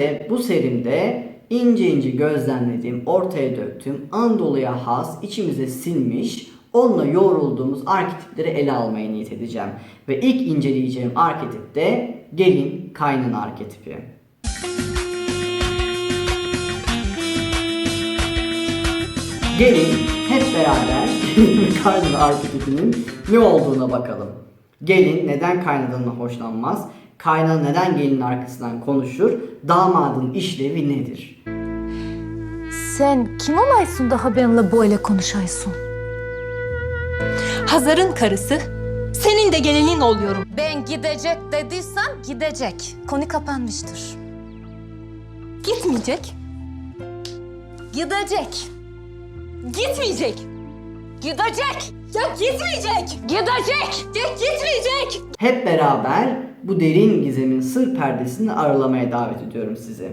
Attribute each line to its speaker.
Speaker 1: Ve bu serimde ince ince gözlemlediğim, ortaya döktüğüm, Anadolu'ya has, içimize sinmiş, onunla yoğrulduğumuz arketipleri ele almaya niyet edeceğim. Ve ilk inceleyeceğim arketip de gelin kaynana arketipi. Gelin hep beraber gelin ve kaynana arketipinin ne olduğuna bakalım. Gelin neden kaynanından hoşlanmaz? Kaynana neden gelinin arkasından konuşur? Damadın işlevi nedir?
Speaker 2: Sen kim olaysın daha benimle böyle konuşaysın?
Speaker 3: Hazar'ın karısı, senin de gelinin oluyorum.
Speaker 2: Ben gidecek dediysem gidecek. Konu kapanmıştır.
Speaker 3: Gitmeyecek,
Speaker 2: Gidecek.
Speaker 3: gitmeyecek.
Speaker 2: Gidecek.
Speaker 3: Ya gitmeyecek,
Speaker 2: Gidecek.
Speaker 3: ya gitmeyecek.
Speaker 1: Hep beraber bu derin gizemin sır perdesini aralamaya davet ediyorum sizi.